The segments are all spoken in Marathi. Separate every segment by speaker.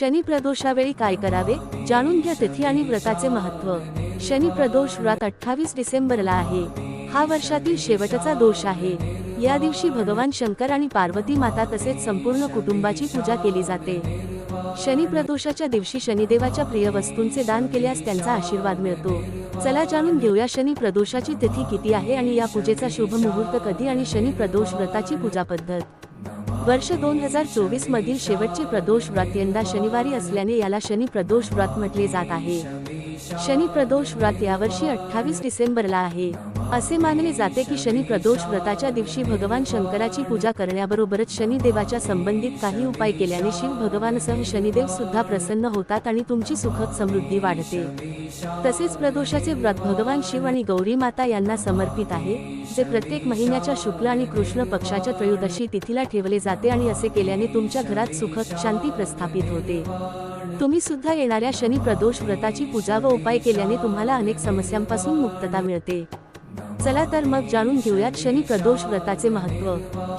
Speaker 1: शनी प्रदोषावेळी काय करावे? जाणून घ्या तिथी आणि व्रताचे महत्त्व शनी प्रदोष व्रत अठ्ठावीस डिसेंबरला आहे. हा वर्षातील शेवटचा दोष आहे. या दिवशी भगवान शंकर आणि पार्वती माता तसेच संपूर्ण कुटुंबाची पूजा केली जाते. शनी प्रदोषाच्या दिवशी शनिदेवाच्या प्रिय वस्तूंचे दान केल्यास त्यांचा आशीर्वाद मिळतो. चला जाणून घेऊया शनी प्रदोषाची तिथी किती आहे आणि या पूजेचा शुभ मुहूर्त कधी आणि शनी प्रदोष व्रताची पूजा पद्धत वर्ष दोन हजार चोवीस मधील शेवटचे प्रदोष व्रत यंदा शनिवारी असल्याने याला शनी प्रदोष व्रत म्हटले जात आहे. शनी प्रदोष व्रत यावर्षी अठ्ठावीस डिसेंबरला आहे. असे मानले जाते की शनी प्रदोष व्रताच्या दिवशी भगवान शंकराची पूजा करण्याबरोबरच शनिदेवाच्या संबंधित काही उपाय केल्याने शिव भगवानसह शनिदेव सुद्धा प्रसन्न होतात आणि तुमची सुखद समृद्धी वाढते. तसेच प्रदोषाचे व्रत भगवान शिव आणि गौरी माता यांना समर्पित आहे जे प्रत्येक महिन्याच्या शुक्ल आणि कृष्ण पक्षाच्या त्रयोदशी तिथीला ठेवले जाते आणि असे केल्याने तुमच्या घरात सुखद शांती प्रस्थापित होते. तुम्ही सुद्धा येणाऱ्या शनी प्रदोष व्रताची पूजा व उपाय केल्याने तुम्हाला अनेक समस्यांपासून मुक्तता मिळते. चला तर मग जाणून घेऊयात शनी प्रदोष व्रताचे महत्त्व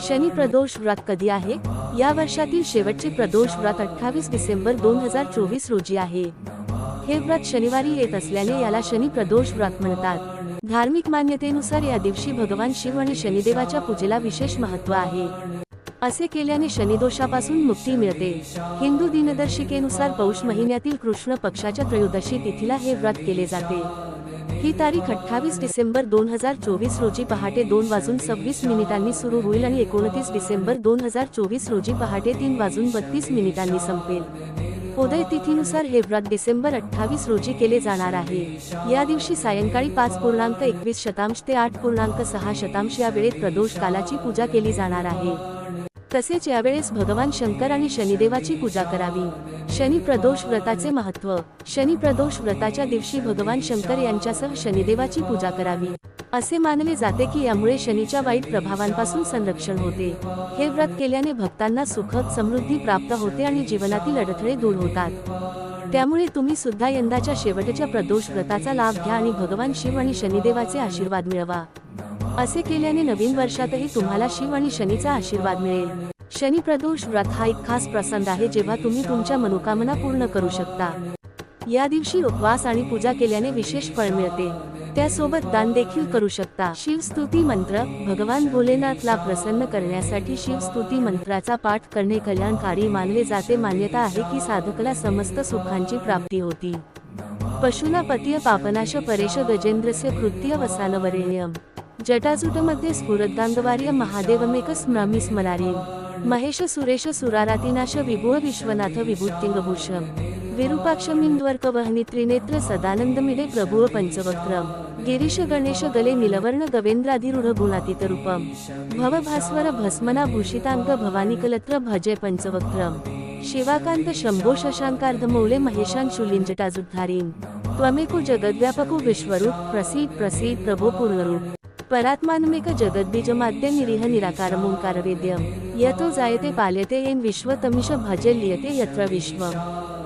Speaker 1: शनी प्रदोष व्रत कधी आहे? या वर्षातील शेवटचे प्रदोष व्रत अठ्ठावीस डिसेंबर दोन हजार चोवीस रोजी आहे. हे व्रत शनिवारी येत असल्याने याला शनी प्रदोष व्रत म्हणतात. धार्मिक मान्यतेनुसार या दिवशी भगवान शिव आणि शनिदेवाच्या पूजेला विशेष महत्त्व आहे. असे केल्याने शनिदोषापासून मुक्ती मिळते. हिंदू दिनदर्शिकेनुसार पौष महिन्यातील कृष्ण पक्षाच्या त्रयोदशी तिथीला हे व्रत केले जाते. ही तारीख अठ्ठावीस डिसेंबर दोन हजार चोवीस रोजी पहाटे दोन वाजून सव्वीस मिनिटांनी सुरू होईल आणि एकोणतीस डिसेंबर दोन हजार चोवीस रोजी पहाटे तीन वाजून बत्तीस मिनिटांनी संपेल. उदय तिथीनुसार हे व्रत डिसेंबर अठ्ठावीस रोजी केले जाणार आहे. या दिवशी सायंकाळी पाच पूर्णांक एकवीस शतांश ते आठ पूर्णांक सहा शतांश या वेळेत प्रदोष कालाची पूजा केली जाणार आहे. तसेच यावेळेस भगवान शंकर आणि शनिदेवाची पूजा करावी. शनी प्रदोष व्रताचे महत्त्व. शनी प्रदोष व्रताच्या दिवशी भगवान शंकर यांच्यासह शनिदेवाची पूजा करावी. असे मानले जाते की यामुळे शनीच्या वाईट प्रभावांपासून संरक्षण होते. हे व्रत केल्याने भक्तांना सुखद समृद्धी प्राप्त होते आणि जीवनातील अडथळे दूर होतात. त्यामुळे तुम्ही सुद्धा यंदाच्या शेवटच्या प्रदोष व्रताचा लाभ घ्या आणि भगवान शिव आणि शनिदेवाचे आशीर्वाद मिळवा. असे केल्याने नवीन वर्षातही तुम्हाला शिव आणि शनीचा आशीर्वाद मिळेल. शनी प्रदोष व्रत हा एक खास प्रसंग आहे जेव्हा तुम्ही तुमच्या मनोकामना पूर्ण करू शकता. या दिवशी उपवास आणि पूजा केल्याने विशेष फळ मिळते. त्यासोबत दान देखील करू शकता. शिवस्तुती मंत्र भगवान भोलेनाथला प्रसन्न करण्यासाठी शिवस्तुती मंत्राचा पाठ करणे कल्याणकारी मानले जाते. मान्यता आहे की साधकला समस्त सुखांची प्राप्ती होती. पशुना पतीय पापनाश परेश गजेंद्रस्य कृत्य वसानवरेण्यम. जटाजुटमध्ये स्फुरदांगवार्य महादेवमेक स्मरामी स्मरारी महेश सुरेश सुरारातिनाश विभुव विश्वनाथ विभूतिंगभूषम विरूपाक्षमिंद्वर्क वहनी त्रिनेत्र सदानंदमिडे प्रभुव पंचवक्रम गिरीश गणेश गले निलवर्ण गवेंद्राधिरूढ गुणातीत रूपम. भस्मना भूषितांग भवानीकलत्र भजे पंचवक्रम शिवाकांत शंभो शशांकार्धमौले महेशांशुलिंजटाजुद्धारीन त्वमेको जगद्व्यापको विश्वरूप प्रसीद प्रसीद प्रभो पूर्णरूप. परात्मानमेक जगद्बीजमाद्य निरीह निराकार ओंकार वेद्यम यतो जायते पाल्यते येन विश्व तमिष भजे लियते यत्र विश्वम